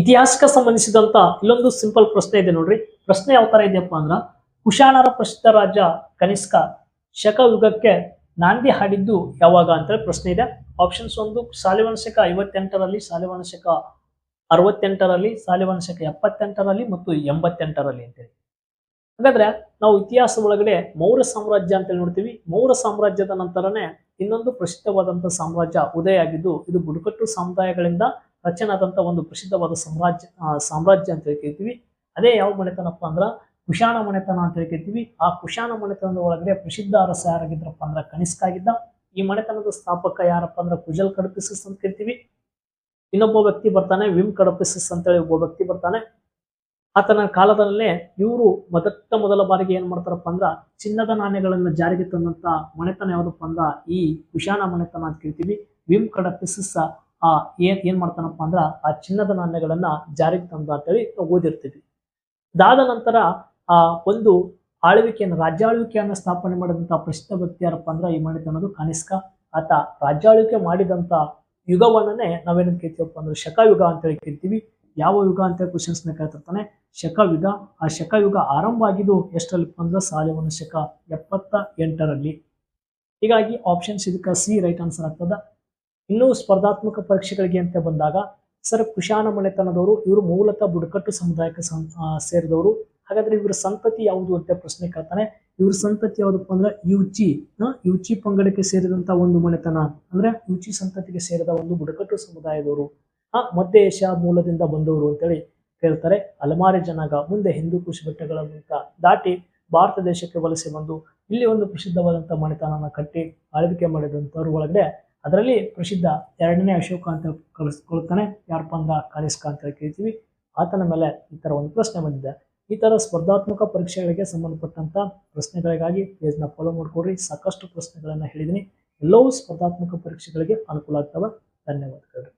ಇತಿಹಾಸಕ್ಕೆ ಸಂಬಂಧಿಸಿದಂತ ಇಲ್ಲೊಂದು ಸಿಂಪಲ್ ಪ್ರಶ್ನೆ ಇದೆ ನೋಡ್ರಿ. ಪ್ರಶ್ನೆ ಯಾವ ತರ ಇದೆಯಪ್ಪ ಅಂದ್ರ, ಕುಶಾಣರ ಪ್ರಸಿದ್ಧ ರಾಜ ಕನಿಷ್ಕ ಶಕಯುಗಕ್ಕೆ ನಾಂದಿ ಹಾಡಿದ್ದು ಯಾವಾಗ ಅಂತೇಳಿ ಪ್ರಶ್ನೆ ಇದೆ. ಆಪ್ಷನ್ಸ್ ಒಂದು ಸಾಲಿವನ ಶಕ ಐವತ್ತೆಂಟರಲ್ಲಿ, ಸಾಲಿವನ ಶಕ ಅರವತ್ತೆಂಟರಲ್ಲಿ, ಸಾಲಿವನ ಶಕ ಎಪ್ಪತ್ತೆಂಟರಲ್ಲಿ ಮತ್ತು ಎಂಬತ್ತೆಂಟರಲ್ಲಿ ಅಂತೇಳಿ ಹಾಗಾದ್ರೆ ನಾವು ಇತಿಹಾಸ ಒಳಗಡೆ ಮೌರ್ಯ ಸಾಮ್ರಾಜ್ಯ ಅಂತೇಳಿ ನೋಡ್ತೀವಿ. ಮೌರ್ಯ ಸಾಮ್ರಾಜ್ಯದ ನಂತರನೇ ಇನ್ನೊಂದು ಪ್ರಸಿದ್ಧವಾದಂತಹ ಸಾಮ್ರಾಜ್ಯ ಉದಯ ಆಗಿದ್ದು, ಇದು ಬುಡಕಟ್ಟು ಸಮುದಾಯಗಳಿಂದ ರಚನೆ ಒಂದು ಪ್ರಸಿದ್ಧವಾದ ಸಾಮ್ರಾಜ್ಯ ಸಾಮ್ರಾಜ್ಯ ಅಂತ ಹೇಳಿ ಕರಿತೀವಿ ಅದೇ ಯಾವ ಮನೆತನಪ್ಪ ಅಂದ್ರೆ ಕುಶಾಣ ಮನೆತನ ಅಂತ ಹೇಳಿ ಕರಿತೀವಿ ಆ ಕುಶಾಣ ಮನೆತನದ ಒಳಗಡೆ ಪ್ರಸಿದ್ಧ ಅರಸ ಯಾರಾಗಿದ್ರಪ್ಪ ಅಂದ್ರ ಕನಿಷ್ಕ ಆಗಿದ್ದ ಈ ಮನೆತನದ ಸ್ಥಾಪಕ ಯಾರಪ್ಪ ಅಂದ್ರ ಕುಜಲ್ ಕಡಪಿಸಸ್ ಅಂತ ಕರಿತೀವಿ. ಇನ್ನೊಬ್ಬ ವ್ಯಕ್ತಿ ಬರ್ತಾನೆ, ವಿಮ್ ಕಡಪಿಸಸ್ ಅಂತೇಳಿ ಒಬ್ಬ ವ್ಯಕ್ತಿ ಬರ್ತಾನೆ. ಆತನ ಕಾಲದಲ್ಲೇ ಇವರು ಮೊದತ್ತ ಮೊದಲ ಬಾರಿಗೆ ಏನ್ ಮಾಡ್ತಾರಪ್ಪ ಅಂದ್ರ ಚಿನ್ನದ ನಾಣ್ಯಗಳನ್ನ ಜಾರಿಗೆ ತಂದಂತ ಮನೆತನ ಯಾವ್ದಪ್ಪ ಅಂದ್ರ ಈ ಕುಶಾಣ ಮನೆತನ ಅಂತ ಕರಿತೀವಿ. ವಿಮ್ ಕಡಪಿಸಸ್ ಆ ಏನ್ ಏನ್ ಮಾಡ್ತಾನಪ್ಪ ಅಂದ್ರ ಆ ಚಿನ್ನದ ನಾಣ್ಯಗಳನ್ನ ಜಾರಿಗೆ ತಂದ ಅಂತೇಳಿ ಓದಿರ್ತೀವಿ. ಇದಾದ ನಂತರ ಆ ಒಂದು ಆಳ್ವಿಕೆಯನ್ನು, ರಾಜ್ಯಾಳ್ವಿಕೆಯನ್ನ ಸ್ಥಾಪನೆ ಮಾಡಿದಂತಹ ಪ್ರಸಿದ್ಧ ವ್ಯಕ್ತಿ ಯಾರಪ್ಪ ಅಂದ್ರ ಈ ಅನ್ನೋದು ಕನಿಷ್ಕ ಆತ. ರಾಜ್ಯಾಳ್ವಿಕೆ ಮಾಡಿದಂತ ಯುಗವನ್ನೇ ನಾವೇನಂತ ಕೇಳ್ತೀವಪ್ಪ ಅಂದ್ರೆ ಶಕಯುಗ ಅಂತೇಳಿ ಕೇಳ್ತೀವಿ. ಯಾವ ಯುಗ ಅಂತ ಕ್ವಶನ್ಸ್ನ ಕೇಳ್ತಿರ್ತಾನೆ. ಶಕಯುಗ, ಆ ಶಕಯುಗ ಆರಂಭ ಆಗಿದ್ದು ಎಷ್ಟರಲ್ಲಿ ಅಂದ್ರೆ ಸಾಲವನ್ನು ಶಕ ಎಪ್ಪತ್ತ ಎಂಟರಲ್ಲಿ. ಹೀಗಾಗಿ ಆಪ್ಷನ್ಸ್ ಇದಕ್ಕೆ ಸಿ ರೈಟ್ ಆನ್ಸರ್ ಆಗ್ತದ. ಇನ್ನು ಸ್ಪರ್ಧಾತ್ಮಕ ಪರೀಕ್ಷೆಗಳಿಗೆ ಅಂತ ಬಂದಾಗ ಸರ್ ಕುಶಾನ ಮನೆತನದವರು ಇವರು ಮೂಲತಃ ಬುಡಕಟ್ಟು ಸಮುದಾಯಕ್ಕೆ ಸೇರಿದವರು. ಹಾಗಾದ್ರೆ ಇವರ ಸಂತತಿ ಯಾವುದು ಅಂತ ಪ್ರಶ್ನೆ ಕೇಳ್ತಾನೆ. ಇವ್ರ ಸಂತತಿ ಯಾವುದಪ್ಪ ಅಂದ್ರೆ ಯುಚಿ ಯುಚಿ ಪಂಗಡಕ್ಕೆ ಸೇರಿದಂತ ಒಂದು ಮನೆತನ. ಅಂದ್ರೆ ಯುಚಿ ಸಂತತಿಗೆ ಸೇರಿದ ಒಂದು ಬುಡಕಟ್ಟು ಸಮುದಾಯದವರು. ಆ ಮಧ್ಯ ಏಷ್ಯಾ ಮೂಲದಿಂದ ಬಂದವರು ಅಂತೇಳಿ ಕೇಳ್ತಾರೆ ಅಲಮಾರಿ ಜನಾಂಗ, ಮುಂದೆ ಹಿಂದೂ ಕುಶ ಬೆಟ್ಟಗಳ ಮೂಲಕ ದಾಟಿ ಭಾರತ ದೇಶಕ್ಕೆ ವಲಸೆ ಬಂದು ಇಲ್ಲಿ ಒಂದು ಪ್ರಸಿದ್ಧವಾದಂತಹ ಮನೆತನನ ಕಟ್ಟಿ ಆಳ್ವಿಕೆ ಮಾಡಿದಂಥವ್ರ ಒಳಗಡೆ ಅದರಲ್ಲಿ ಪ್ರಸಿದ್ಧ ಎರಡನೇ ಅಶೋಕ ಅಂತ ಕಳಿಸ್ಕೊಳ್ತಾನೆ ಯಾರಪ್ಪ ಅಂದ್ರೆ ಕನಿಷ್ಕ ಅಂತ ಕೇಳ್ತೀವಿ. ಆತನ ಮೇಲೆ ಈ ಥರ ಒಂದು ಪ್ರಶ್ನೆ ಬಂದಿದೆ. ಈ ಥರ ಸ್ಪರ್ಧಾತ್ಮಕ ಪರೀಕ್ಷೆಗಳಿಗೆ ಸಂಬಂಧಪಟ್ಟಂಥ ಪ್ರಶ್ನೆಗಳಿಗಾಗಿ ಪೇಜ್ನ ಫಾಲೋ ಮಾಡ್ಕೊಡ್ರಿ. ಸಾಕಷ್ಟು ಪ್ರಶ್ನೆಗಳನ್ನು ಹೇಳಿದ್ದೀನಿ ಎಲ್ಲವೂ ಸ್ಪರ್ಧಾತ್ಮಕ ಪರೀಕ್ಷೆಗಳಿಗೆ ಅನುಕೂಲ ಆಗ್ತವೆ. ಧನ್ಯವಾದಗಳು.